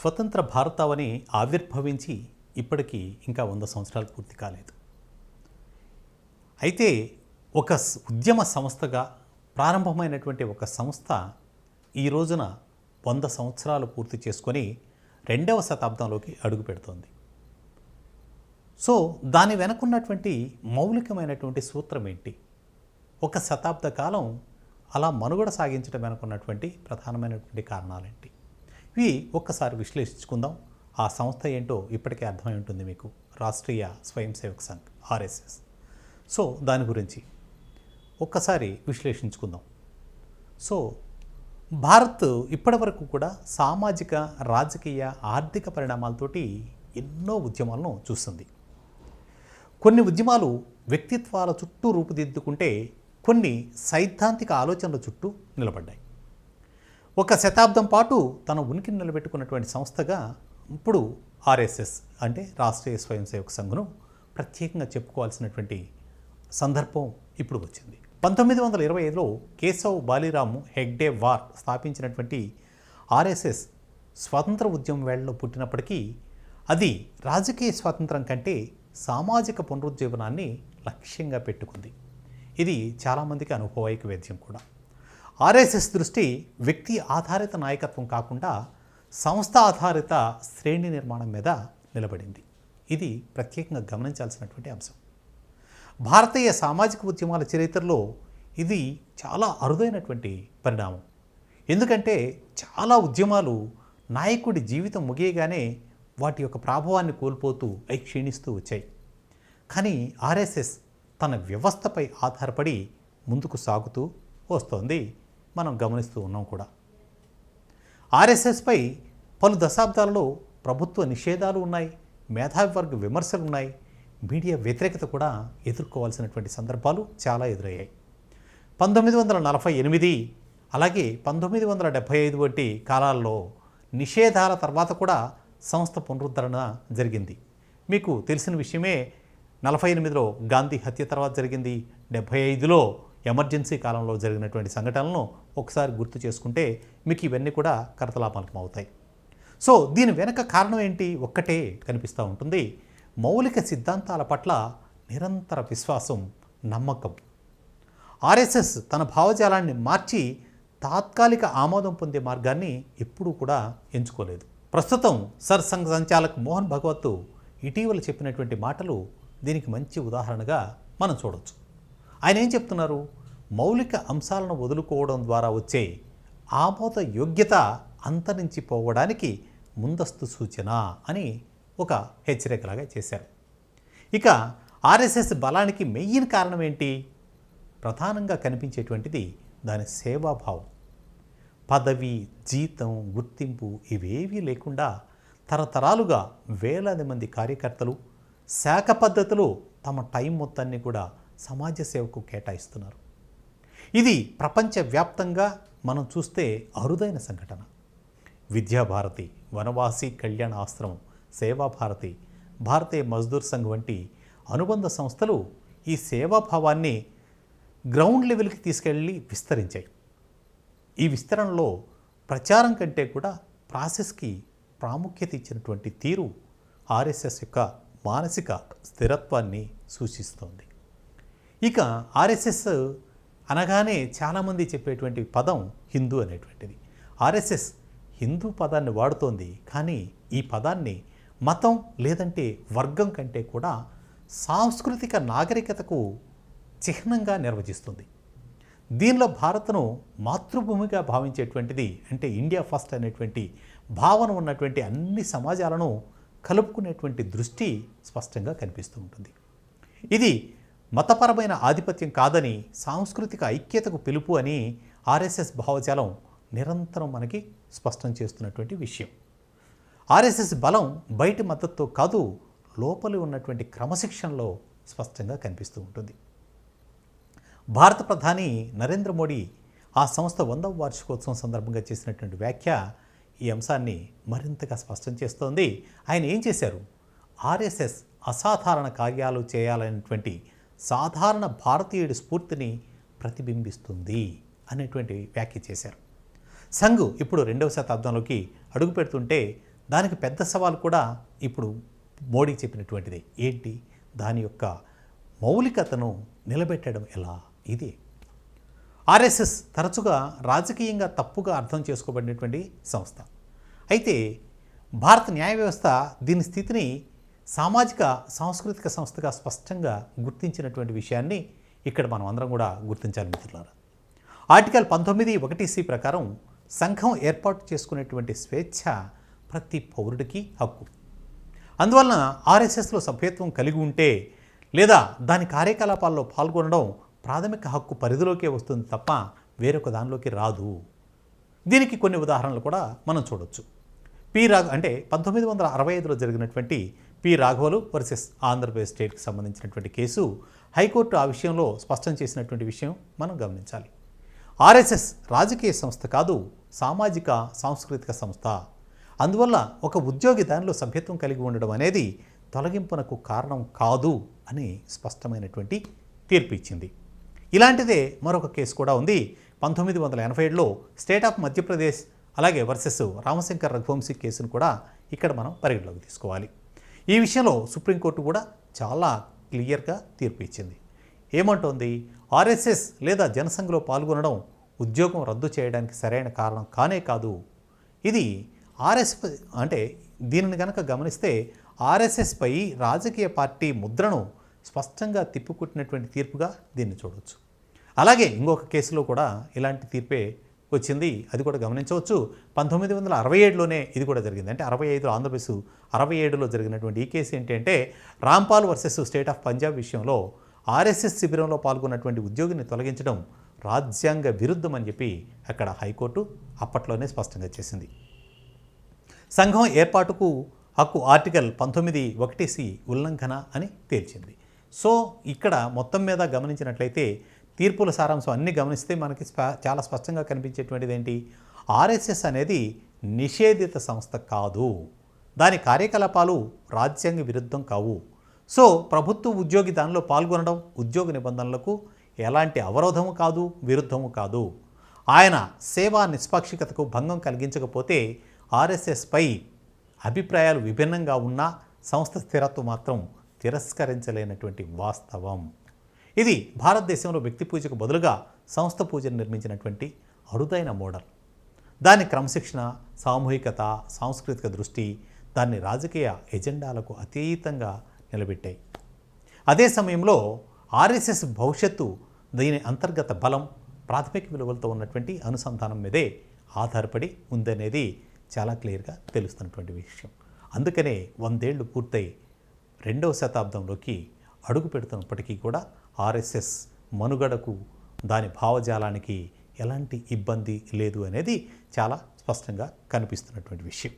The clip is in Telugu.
స్వతంత్ర భారతావని ఆవిర్భవించి ఇప్పటికీ ఇంకా వంద సంవత్సరాలు పూర్తి కాలేదు. అయితే ఒక ఉద్యమ సంస్థగా ప్రారంభమైనటువంటి ఒక సంస్థ ఈ రోజున వంద సంవత్సరాలు పూర్తి చేసుకొని రెండవ శతాబ్దంలోకి అడుగు పెడుతోంది. సో దాని వెనకున్నటువంటి మౌలికమైనటువంటి సూత్రం ఏంటి? ఒక శతాబ్ద కాలం అలా మనుగడ సాగించడం వెనుకున్నటువంటి ప్రధానమైనటువంటి కారణాలేంటి? ఇవి ఒక్కసారి విశ్లేషించుకుందాం. ఆ సంస్థ ఏంటో ఇప్పటికే అర్థమై ఉంటుంది మీకు. రాష్ట్రీయ స్వయం సేవక్ సంఘ్ ఆర్ఎస్ఎస్. సో దాని గురించి ఒక్కసారి విశ్లేషించుకుందాం. సో భారత్ ఇప్పటివరకు కూడా సామాజిక రాజకీయ ఆర్థిక పరిణామాలతోటి ఎన్నో ఉద్యమాలను చూస్తుంది. కొన్ని ఉద్యమాలు వ్యక్తిత్వాల చుట్టూ రూపుదిద్దుకుంటే కొన్ని సైద్ధాంతిక ఆలోచనల చుట్టూ నిలబడ్డాయి. ఒక శతాబ్దం పాటు తన ఉనికిని నిలబెట్టుకున్నటువంటి సంస్థగా ఇప్పుడు ఆర్ఎస్ఎస్ అంటే రాష్ట్రీయ స్వయం సేవక సంఘను ప్రత్యేకంగా చెప్పుకోవాల్సినటువంటి సందర్భం ఇప్పుడు వచ్చింది. పంతొమ్మిది వందల ఇరవై ఐదులో కేశవ్ బాలిరాము హెగ్డే వార్ స్థాపించినటువంటి ఆర్ఎస్ఎస్ స్వాతంత్ర ఉద్యమం వేళలో పుట్టినప్పటికీ అది రాజకీయ స్వాతంత్రం కంటే సామాజిక పునరుజ్జీవనాన్ని లక్ష్యంగా పెట్టుకుంది. ఇది చాలామందికి అనుభవైక వేద్యం కూడా. ఆర్ఎస్ఎస్ దృష్టి వ్యక్తి ఆధారిత నాయకత్వం కాకుండా సంస్థ ఆధారిత శ్రేణి నిర్మాణం మీద నిలబడింది. ఇది ప్రత్యేకంగా గమనించాల్సినటువంటి అంశం. భారతీయ సామాజిక ఉద్యమాల చరిత్రలో ఇది చాలా అరుదైనటువంటి పరిణామం. ఎందుకంటే చాలా ఉద్యమాలు నాయకుడి జీవితం ముగియగానే వాటి యొక్క ప్రాభవాన్ని కోల్పోతూ అవి క్షీణిస్తూ వచ్చాయి. కానీ ఆర్ఎస్ఎస్ తన వ్యవస్థపై ఆధారపడి ముందుకు సాగుతూ వస్తోంది. మనం గమనిస్తూ ఉన్నాం కూడా. ఆర్ఎస్ఎస్పై పలు దశాబ్దాలలో ప్రభుత్వ నిషేధాలు ఉన్నాయి మేధావి వర్గ విమర్శలు ఉన్నాయి మీడియా వ్యతిరేకత కూడా ఎదుర్కోవాల్సినటువంటి సందర్భాలు చాలా ఎదురయ్యాయి. పంతొమ్మిది వందల నలభై ఎనిమిది అలాగే పంతొమ్మిది వందల డెబ్భై ఐదు వంటి కాలాల్లో నిషేధాల తర్వాత కూడా సంస్థ పునరుద్ధరణ జరిగింది. మీకు తెలిసిన విషయమే నలభై ఎనిమిదిలో గాంధీ హత్య తర్వాత జరిగింది డెబ్భై ఐదులో ఎమర్జెన్సీ కాలంలో జరిగినటువంటి సంఘటనలను ఒకసారి గుర్తు చేసుకుంటే మీకు ఇవన్నీ కూడా కరతలాపాలకం అవుతాయి. సో దీని వెనక కారణం ఏంటి? ఒక్కటే కనిపిస్తూ ఉంటుంది. మౌలిక సిద్ధాంతాల పట్ల నిరంతర విశ్వాసం నమ్మకం. ఆర్ఎస్ఎస్ తన భావజాలాన్ని మార్చి తాత్కాలిక ఆమోదం పొందే మార్గాన్ని ఎప్పుడూ కూడా ఎంచుకోలేదు. ప్రస్తుతం సర్ సంఘ సంచాలక్ మోహన్ భగవత్ ఇటీవల చెప్పినటువంటి మాటలు దీనికి మంచి ఉదాహరణగా మనం చూడవచ్చు ఆయన ఏం చెప్తున్నారు? మౌలిక అంశాలను వదులుకోవడం ద్వారా వచ్చే ఆమోద యోగ్యత అంతరించిపోవడానికి ముందస్తు సూచన అని ఒక హెచ్చరికలాగా చేశారు. ఇక ఆర్ఎస్ఎస్ బలానికి మెయిన్ కారణం ఏంటి? ప్రధానంగా కనిపించేటువంటిది దాని సేవాభావం. పదవి జీతం గుర్తింపు ఇవేవీ లేకుండా తరతరాలుగా వేలాది మంది కార్యకర్తలు శాఖ పద్ధతిలో తమ టైం మొత్తాన్ని కూడా సమాజ సేవకు కేటాయిస్తున్నారు. ఇది ప్రపంచవ్యాప్తంగా మనం చూస్తే అరుదైన సంఘటన. విద్యాభారతి వనవాసి కళ్యాణ ఆశ్రమం సేవాభారతి భారతీయ మజ్దూర్ సంఘ్ వంటి అనుబంధ సంస్థలు ఈ సేవాభావాన్ని గ్రౌండ్ లెవెల్కి తీసుకెళ్ళి విస్తరించాయి. ఈ విస్తరణలో ప్రచారం కంటే కూడా ప్రాసెస్కి ప్రాముఖ్యత ఇచ్చినటువంటి తీరు ఆర్ఎస్ఎస్ యొక్క మానసిక స్థిరత్వాన్ని సూచిస్తోంది. ఇక ఆర్ఎస్ఎస్ అనగానే చాలామంది చెప్పేటువంటి పదం హిందూ అనేటువంటిది. ఆర్ఎస్ఎస్ హిందూ పదాన్ని వాడుతోంది కానీ ఈ పదాన్ని మతం లేదంటే వర్గం కంటే కూడా సాంస్కృతిక నాగరికతకు చిహ్నంగా నిర్వచిస్తుంది. దీనిలో భారత్ను మాతృభూమిగా భావించేటువంటిది అంటే ఇండియా ఫస్ట్ అనేటువంటి భావన ఉన్నటువంటి అన్ని సమాజాలను కలుపుకునేటువంటి దృష్టి స్పష్టంగా కనిపిస్తూ ఉంటుంది. ఇది మతపరమైన ఆధిపత్యం కాదని సాంస్కృతిక ఐక్యతకు పిలుపు అని ఆర్ఎస్ఎస్ భావజాలం నిరంతరం మనకి స్పష్టం చేస్తున్నటువంటి విషయం. ఆర్ఎస్ఎస్ బలం బయటి మద్దతుతో కాదు లోపలి ఉన్నటువంటి క్రమశిక్షణలో స్పష్టంగా కనిపిస్తూ ఉంటుంది. భారత ప్రధాని నరేంద్ర మోడీ ఆ సంస్థ వందవ వార్షికోత్సవం సందర్భంగా చేసినటువంటి వ్యాఖ్య ఈ అంశాన్ని మరింతగా స్పష్టం చేస్తోంది. ఆయన ఏం చేశారు? ఆర్ఎస్ఎస్ అసాధారణ కార్యాలు చేయాలనేటువంటి సాధారణ భారతీయుడి స్ఫూర్తిని ప్రతిబింబిస్తుంది అనేటువంటి వ్యాఖ్య చేశారు. సంఘ్ ఇప్పుడు రెండవ శతాబ్దంలోకి అడుగు పెడుతుంటే దానికి పెద్ద సవాల్ కూడా ఇప్పుడు మోడీ చెప్పినటువంటిదే. ఏంటి? దాని యొక్క మౌలికతను నిలబెట్టడం ఎలా? ఇది. ఆర్ఎస్ఎస్ తరచుగా రాజకీయంగా తప్పుగా అర్థం చేసుకోబడినటువంటి సంస్థ. అయితే భారత న్యాయ వ్యవస్థ దీని స్థితిని సామాజిక సాంస్కృతిక సంస్థగా స్పష్టంగా గుర్తించినటువంటి విషయాన్ని ఇక్కడ మనం అందరం కూడా గుర్తించాలి మిత్రులారా. ఆర్టికల్ పంతొమ్మిది ఒకటి సి ప్రకారం సంఘం ఏర్పాటు చేసుకునేటువంటి స్వేచ్ఛ ప్రతి పౌరుడికి హక్కు. అందువలన ఆర్ఎస్ఎస్లో సభ్యత్వం కలిగి ఉంటే లేదా దాని కార్యకలాపాల్లో పాల్గొనడం ప్రాథమిక హక్కు పరిధిలోకే వస్తుంది తప్ప వేరొక దానిలోకి రాదు. దీనికి కొన్ని ఉదాహరణలు కూడా మనం చూడొచ్చు. పి రాఘ అంటే పంతొమ్మిది వందల అరవై ఐదులో జరిగినటువంటి పి రాఘవలు వర్సెస్ ఆంధ్రప్రదేశ్ స్టేట్కి సంబంధించినటువంటి కేసు హైకోర్టు ఆ విషయంలో స్పష్టం చేసినటువంటి విషయం మనం గమనించాలి. ఆర్ఎస్ఎస్ రాజకీయ సంస్థ కాదు సామాజిక సాంస్కృతిక సంస్థ. అందువల్ల ఒక ఉద్యోగి దానిలో సభ్యత్వం కలిగి ఉండడం అనేది తొలగింపునకు కారణం కాదు అని స్పష్టమైనటువంటి తీర్పు ఇచ్చింది. ఇలాంటిదే మరొక కేసు కూడా ఉంది. పంతొమ్మిది వందల ఎనభై ఏడులో స్టేట్ ఆఫ్ మధ్యప్రదేశ్ అలాగే వర్సెస్ రామశంకర్ రఘువంశీ కేసును కూడా ఇక్కడ మనం పరిగణలోకి తీసుకోవాలి. ఈ విషయంలో సుప్రీంకోర్టు కూడా చాలా క్లియర్గా తీర్పు ఇచ్చింది. ఏమంటోంది? ఆర్ఎస్ఎస్ లేదా జనసంఘలో పాల్గొనడం ఉద్యోగం రద్దు చేయడానికి సరైన కారణం కానే కాదు. ఇది ఆర్ఎస్ అంటే దీనిని కనుక గమనిస్తే ఆర్ఎస్ఎస్పై రాజకీయ పార్టీ ముద్రను స్పష్టంగా తిప్పుకుట్టినటువంటి తీర్పుగా దీన్ని చూడవచ్చు అలాగే ఇంకొక కేసులో కూడా ఇలాంటి తీర్పే వచ్చింది. అది కూడా గమనించవచ్చు. పంతొమ్మిది వందల అరవై ఏడులోనే ఇది కూడా జరిగింది. అంటే అరవై ఐదులో ఆంధ్రప్రదేశ్ అరవై ఏడులో జరిగినటువంటి ఈ కేసు ఏంటంటే Rampal versus state of Punjab విషయంలో ఆర్ఎస్ఎస్ శిబిరంలో పాల్గొన్నటువంటి ఉద్యోగిని తొలగించడం రాజ్యాంగ విరుద్ధం అని చెప్పి అక్కడ హైకోర్టు అప్పట్లోనే స్పష్టంగా చేసింది. సంఘం ఏర్పాటుకు హక్కు ఆర్టికల్ పంతొమ్మిది ఒకటి సి ఉల్లంఘన అని తేల్చింది. సో ఇక్కడ మొత్తం మీద గమనించినట్లయితే తీర్పుల సారాంశం అన్ని గమనిస్తే మనకి స్ప- చాలా స్పష్టంగా కనిపించేటువంటిది ఏంటి ఆర్ఎస్ఎస్ అనేది నిషేధిత సంస్థ కాదు. దాని కార్యకలాపాలు రాజ్యాంగ విరుద్ధం కావు. సో ప్రభుత్వ ఉద్యోగి దానిలో పాల్గొనడం ఉద్యోగ నిబంధనలకు ఎలాంటి అవరోధము కాదు విరుద్ధము కాదు. ఆయన సేవా నిష్పాక్షికతకు భంగం కలిగించకపోతే ఆర్ఎస్ఎస్పై అభిప్రాయాలు విభిన్నంగా ఉన్నా సంస్థ స్థిరత్వం మాత్రం తిరస్కరించలేనటువంటి వాస్తవం. ఇది భారతదేశంలో వ్యక్తి పూజకు బదులుగా సంస్థ పూజను నిర్మించినటువంటి అరుదైన మోడల్. దాని క్రమశిక్షణ సామూహికత సాంస్కృతిక దృష్టి దాన్ని రాజకీయ ఎజెండాలకు అతీతంగా నిలబెట్టాయి. అదే సమయంలో ఆర్ఎస్ఎస్ భవిష్యత్తు దీని అంతర్గత బలం ప్రాథమిక విలువలతో ఉన్నటువంటి అనుసంధానం మీదే ఆధారపడి ఉందనేది చాలా క్లియర్గా తెలుస్తున్నటువంటి విషయం. అందుకనే వందేళ్ళు పూర్తయి రెండవ శతాబ్దంలోకి అడుగు పెడుతున్నప్పటికీ కూడా ఆర్ఎస్ఎస్ మనుగడకు దాని భావజాలానికి ఎలాంటి ఇబ్బంది లేదు అనేది చాలా స్పష్టంగా కనిపిస్తున్నటువంటి విషయం.